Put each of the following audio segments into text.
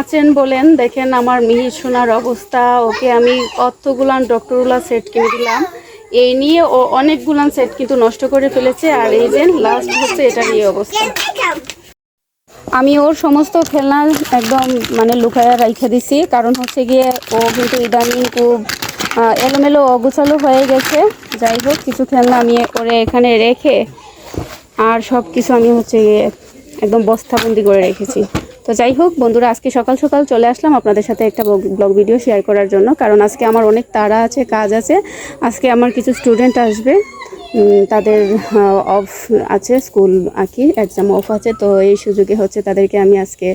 আছেন বলেন, দেখেন আমার মিহি সোনার অবস্থা, ওকে আমি কতগুলান ডক্টরগুলা সেট কিনে দিলাম। এই নিয়ে ও অনেকগুলান সেট কিন্তু নষ্ট করে ফেলেছে, আর এই যে লাস্ট হচ্ছে এটা নিয়ে অবস্থা। আমি ওর সমস্ত খেলনা একদম মানে লুকায়া রাইখে দিছি, কারণ হচ্ছে গিয়ে ও কিন্তু ইদানিং খুব এলোমেলো অগুছালো হয়ে গেছে। যাই হোক, কিছু খেলনা আমি করে এখানে রেখে, আর সব কিছু আমি হচ্ছে গিয়ে একদম বস্তাবন্দি করে রেখেছি। তো যাই হোক, বন্ধুরা, আজকে সকাল সকাল চলে আসলাম আপনাদের সাথে একটা ব্লগ ভিডিও শেয়ার করার জন্য। কারণ আজকে আমার অনেক তাড়া আছে, কাজ আছে। আজকে আমার কিছু স্টুডেন্ট আসবে। তাদের অফ আছে স্কুল আর কি অফ আছে। তো এই সুযোগে হচ্ছে তাদেরকে আমি আজকে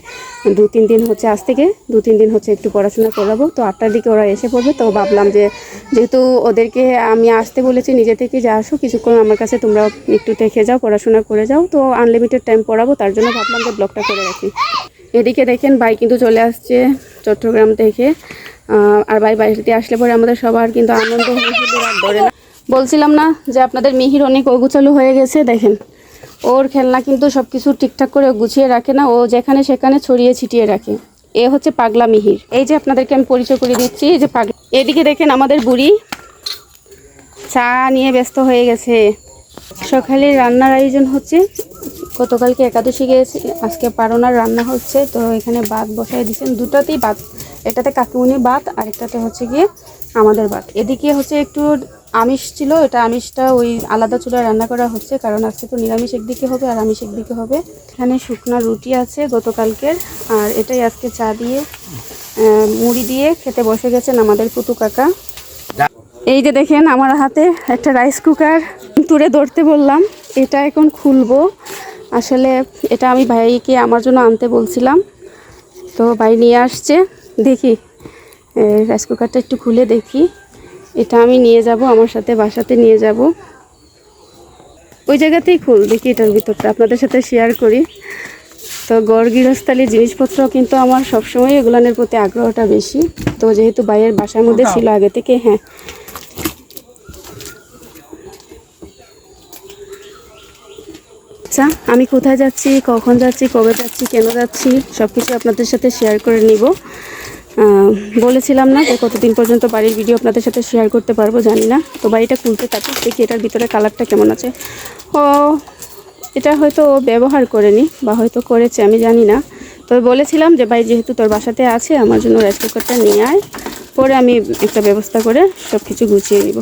দু, তিন দিন হচ্ছে আজ থেকে, দু, তিন দিন হচ্ছে একটু পড়াশোনা করাবো। তো আটটার দিকে ওরা এসে পড়বে। তো ভাবলাম যে, যেহেতু ওদেরকে আমি আসতে বলেছি, নিজে থেকে যে আসো কিছুক্ষণ আমার কাছে তোমরা একটু দেখে যাও, পড়াশোনা করে যাও। তো আনলিমিটেড টাইম পড়াবো, তার জন্য ভাবলাম যে ব্লগটা করে রাখি। এদিকে দেখেন ভাই কিন্তু চলে আসছে চট্টগ্রাম থেকে। আর ভাই বাড়িতে আসলে পরে আমাদের সবার কিন্তু আনন্দ ধরে না। বলছিলাম না যে আপনাদের মিহির অনেক অগুচালু হয়ে গেছে, দেখেন। ওর খেলনা কিন্তু সব কিছু ঠিকঠাক করে গুছিয়ে রাখে না, ও যেখানে সেখানে ছড়িয়ে ছিটিয়ে রাখে। এ হচ্ছে পাগলা মিহির। এই যে আপনাদেরকে আমি পরিচয় করে দিচ্ছি যে পাগলা এদিকে দেখেন আমাদের বুড়ি চা নিয়ে ব্যস্ত হয়ে গেছে। সকালে রান্নার আয়োজন হচ্ছে গতকালকে একাদশী গিয়েছে, আজকে পারোনার রান্না হচ্ছে, তো এখানে ভাত বসাই দিয়েছেন। দুটাতেই ভাত, এটাতে কাকিমুনি ভাত, আর একটাতে হচ্ছে গিয়ে আমাদের ভাত। এদিকে হচ্ছে একটু আমিষ ছিল, এটা আমিষটা ওই আলাদা চুলায় রান্না করা হচ্ছে, কারণ আজকে তো নিরামিষ একদিকে হবে আর আমিষ একদিকে হবে। এখানে শুকনা রুটি আছে গতকালকের, আর এটাই আজকে চা দিয়ে মুড়ি দিয়ে খেতে বসে গেছেন আমাদের পুতু কাকা। এই যে দেখেন আমার হাতে একটা রাইস কুকার তুলে ধরতে বললাম, এটা এখন খুলবো। আসলে এটা আমি ভাইকে আমার জন্য আনতে বলছিলাম। তো ভাই নিয়ে আসছে দেখি রাইস কুকারটা একটু খুলে দেখি। এটা আমি নিয়ে যাব আমার সাথে বাসাতে নিয়ে যাব। ওই জায়গাতেই খুল দেখি এটার ভিতরটা আপনাদের সাথে শেয়ার করি। তো গড় গৃহস্থালী জিনিসপত্র কিন্তু আমার সবসময় এগুলানের প্রতি আগ্রহটা বেশি। তো যেহেতু ভাইয়ের বাসার মধ্যে ছিল আগে থেকে হ্যাঁ আচ্ছা আমি কোথায় যাচ্ছি, কখন যাচ্ছি, কবে যাচ্ছি, কেন যাচ্ছি সব কিছু আপনাদের সাথে শেয়ার করে নিব। বলেছিলাম না যে কতদিন পর্যন্ত বাড়ির ভিডিও আপনাদের সাথে শেয়ার করতে পারব, জানি না। তো বাড়িটা খুলতে থাকি দেখি এটার ভিতরে কালারটা কেমন আছে। ও, এটা হয়তো ব্যবহার করেনি বা হয়তো করেছে, আমি জানি না। তবে বলেছিলাম যে ভাই যেহেতু তোর বাসাতে আছে, আমার জন্য রাইস কুকারটা নিয়ে আয়। পরে আমি একটা ব্যবস্থা করে সব কিছু গুছিয়ে নিব।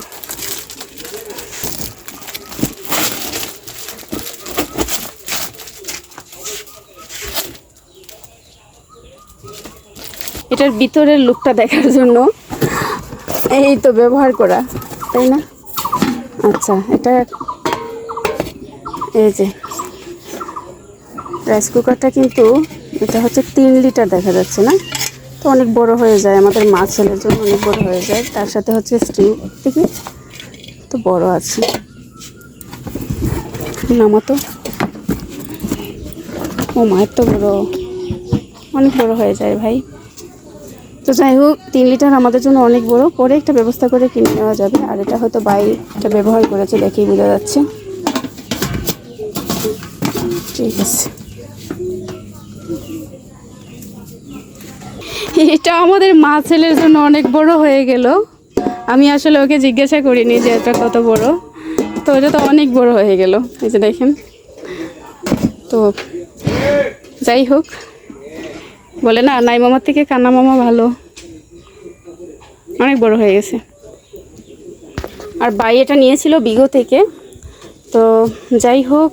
এটার ভিতরের লুকটা দেখার জন্য। এই তো ব্যবহার করা, তাই না? আচ্ছা এটা এই যে রাইস কুকারটা কিন্তু এটা হচ্ছে তিন লিটার দেখা যাচ্ছে না? তো অনেক বড় হয়ে যায়, আমাদের মা ছেলের জন্য অনেক বড় হয়ে যায়। তার সাথে হচ্ছে স্টিম দেখি তো বড় আছে। নামাতো ও মায়ের তো বড়, অনেক বড় হয়ে যায় ভাই। তো যাই হোক, তিন লিটার আমাদের জন্য অনেক বড়। পরে একটা ব্যবস্থা করে কিনে নেওয়া যাবে। আর এটা হয়তো বাই এটা ব্যবহার করেছে দেখেই বোঝা যাচ্ছে। ঠিক আছে। এটা আমাদের মা ছেলের জন্য অনেক বড় হয়ে গেল। আমি আসলে ওকে জিজ্ঞাসা করিনি যে এটা কত বড়। তো এটা তো অনেক বড় হয়ে গেল। এই যে দেখেন। তো যাই হোক। বলে, না, নাই মামার থেকে কানা মামা ভালো। অনেক বড় হয়ে গেছে। আর বাই এটা নিয়েছিল বিগো থেকে। তো যাই হোক,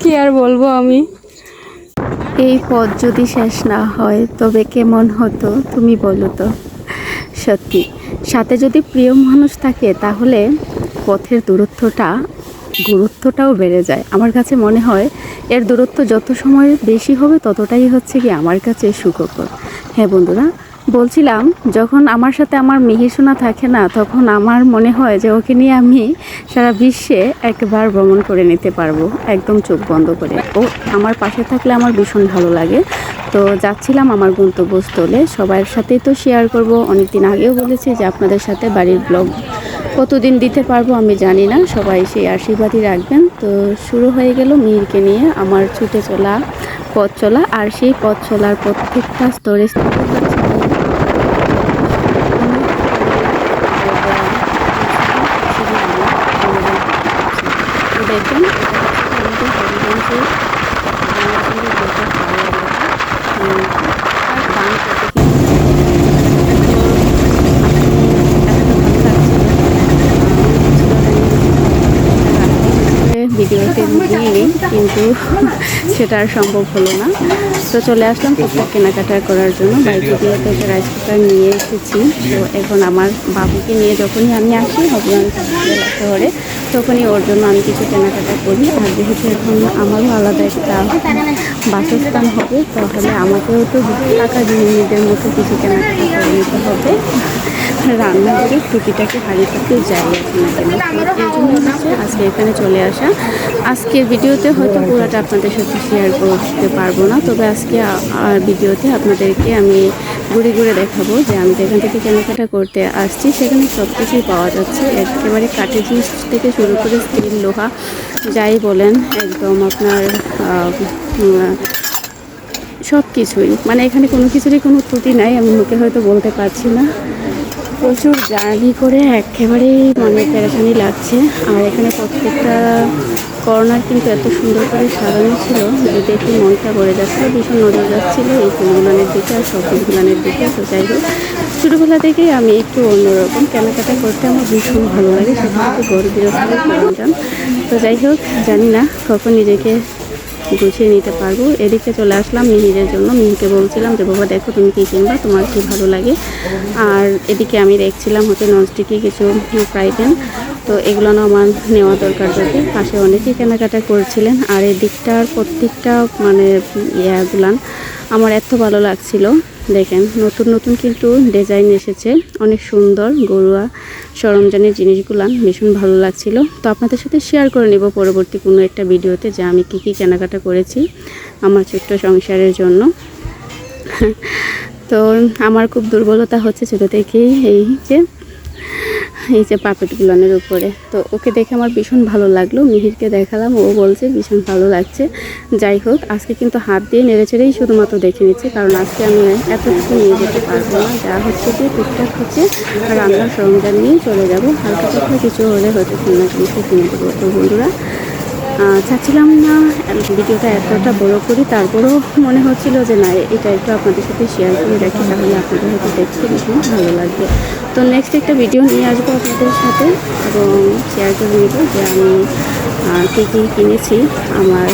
কি আর বলব আমি। এই পথ যদি শেষ না হয়, তবে কেমন হতো, তুমি বলো তো। সত্যি, সাথে যদি প্রিয় মানুষ থাকে, তাহলে পথের দূরত্বটা গুরুত্বটাও বেড়ে যায়। আমার কাছে মনে হয় এর দূরত্ব যত সময় বেশি হবে ততটাই হচ্ছে কি আমার কাছে সুখকর। হ্যাঁ বন্ধুরা, বলছিলাম যখন আমার সাথে আমার মিহিসোনা থাকে না, তখন আমার মনে হয় যে ওকে নিয়ে আমি সারা বিশ্বে একবার ভ্রমণ করে নিতে পারব, একদম চোখ বন্ধ করে। ও আমার পাশে থাকলে আমার ভীষণ ভালো লাগে। তো যাচ্ছিলাম আমার গন্তব্যস্থলে। সবার সাথেই তো শেয়ার করব। অনেকদিন আগেও বলেছি যে আপনাদের সাথে বাড়ির ব্লগ কতদিন দিতে পারব আমি জানি না, সবাই সেই আশীর্বাদই রাখবেন। তো শুরু হয়ে গেল মীরকে নিয়ে আমার ছুটে চলা পথ চলা, আর সেই পথ চলার প্রত্যেকটা স্তরে স্তরে হচ্ছে তো দেখবেন এটা হচ্ছে আমাদের হবিগঞ্জের বাংলাদেশের যেটা পাওয়া ভিডিওতে নিয়ে কিন্তু সেটা আর সম্ভব হলো না। তো চলে আসলাম টুকটাক কেনাকাটা করার জন্য। বাইকে দিয়ে তো রাইস কুকার নিয়ে এসেছি। তো এখন আমার বাবুকে নিয়ে যখনই আমি আসি হবিগঞ্জ শহরে, তখনই ওর জন্য আমি কিছু কেনাকাটা করি। আর যেহেতু এখন আমারও আলাদা একটা বাসস্থান হবে, তাহলে আমাকেও তো টাকা গৃহিণীদের মতো কিছু কেনাকাটা করে নিতে হবে। রান্নাঘরে টুকিটাকে হারিয়ে থাকতে যাই তো এই জন্য হচ্ছে আজকে এখানে চলে আসা। আজকের ভিডিওতে হয়তো পুরোটা আপনাদের সাথে শেয়ার করতে পারব না, তবে আজকে আর ভিডিওতে আপনাদেরকে আমি ঘুরে ঘুরে দেখাবো যে আমি যেখান থেকে কেনাকাটা করতে আসছি, সেখানে সব কিছুই পাওয়া যাচ্ছে। একেবারে কাঠের জিনিস থেকে শুরু করে স্টিল লোহা, যাই বলেন, একদম আপনার সব কিছুই মানে এখানে কোনো কিছুরই কোনো ত্রুটি নাই, আমি মুখে হয়তো বলতে পারছি না। প্রচুর জার্নি করে একেবারেই মানে প্যারাশানি লাগছে। আর এখানে প্রত্যেকটা কর্নার কিন্তু এত সুন্দর করে সাজানো ছিল যে দেখে মনটা ভরে যাচ্ছিল, ভীষণ নজর যাচ্ছিল এই ফুলগুলানের দিকে আর সবুজ গুলানের দিকে। তো যাই হোক, ছোটোবেলা থেকেই আমি একটু অন্যরকম কেনাকাটা করতে আমার ভীষণ ভালো লাগে। সেখানে হচ্ছে গরু বিরক্তি প্রয়োজন তো যাই হোক, জানি না কখন নিজেকে গুছিয়ে নিতে পারব। এদিকে চলে আসলাম মিহিরের জন্য। মিহিকে বলছিলাম যে, বাবা, দেখো তুমি কী কিনবা, তোমার কী ভালো লাগে? আর এদিকে আমি দেখছিলাম হচ্ছে ননস্টিকি কিছু ফ্রাই প্যান তো এগুলো না আমার নেওয়া দরকার থাকে পাশে অনেকেই কেনাকাটা করছিলেন। আর এদিকটার প্রত্যেকটা মানে ইয়াগুলান আমার এত ভালো লাগছিল। দেখেন, নতুন নতুন কিন্তু ডিজাইন এসেছে। অনেক সুন্দর গরুয়া সরঞ্জামের জিনিসগুলান ভীষণ ভালো লাগছিল। তো আপনাদের সাথে শেয়ার করে নেব পরবর্তী কোনো একটা ভিডিওতে যে আমি কী কী কেনাকাটা করেছি আমার ছোট্ট সংসারের জন্য। তো আমার খুব দুর্বলতা হচ্ছে ছোটো থেকেই এই যে এই যে পাপেটগুলানের উপরে। তো ওকে দেখে আমার ভীষণ ভালো লাগল। মিহিরকে দেখালাম, ও বলছে ভীষণ ভালো লাগছে। যাই হোক, আজকে কিন্তু হাত দিয়ে নেড়ে চেড়েই শুধুমাত্র দেখে নিচ্ছে, কারণ আজকে আমি এত কিছু নিয়ে যেতে পারব না। যা হচ্ছে যে টুকটাক হচ্ছে, রান্নার সরঞ্জাম নিয়ে চলে যাব। হালকা কিছু হলে হয়তো কিনা কিছু কিনে দেবো। তো বন্ধুরা চাচ্ছিলাম না ভিডিওটা এতটা বড় করি, তারপরেও মনে হচ্ছিল যে না এটা একটু আপনাদের সাথে শেয়ার করে রাখি, তাহলে আপনাদের হয়তো দেখতে ভীষণ ভালো লাগবে। তো নেক্সট একটা ভিডিও নিয়ে আসব আপনাদের সাথে, এবং শেয়ার করে নেব যে আমি কী কী কিনেছি আমার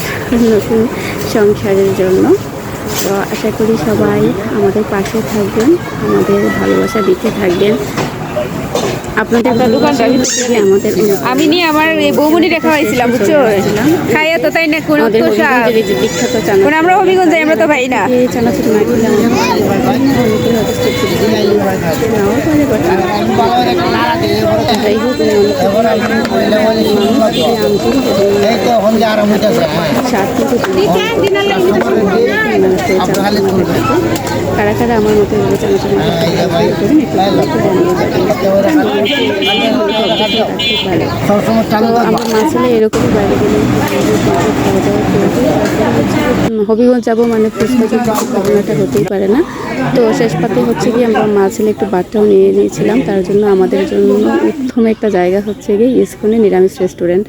নতুন সংসারের জন্য। তো আশা করি সবাই আমাদের পাশে থাকবেন, আমাদের ভালোবাসা দিতে থাকবেন। আপনাদের আমাদের আমি নিয়ে আমার এই বৌমনি দেখা হয়েছিলাম বুঝছ খাইয়া তো তাই না কোনো বিখ্যাত চানা আমরা হবিগঞ্জ যাই, আমরা তো ভাই না চানাচুর না খেলে আমার হবিগঞ্জ যাব মানে ঘটনাটা হতেই পারে না। তো শেষ পাতে হচ্ছে কি আমরা মা ছেলে একটু বাচ্চাও নিয়ে নিয়েছিলাম, তার জন্য আমাদের জন্য উত্তম একটা জায়গা হচ্ছে গিয়ে ইস্কনে নিরামিষ রেস্টুরেন্ট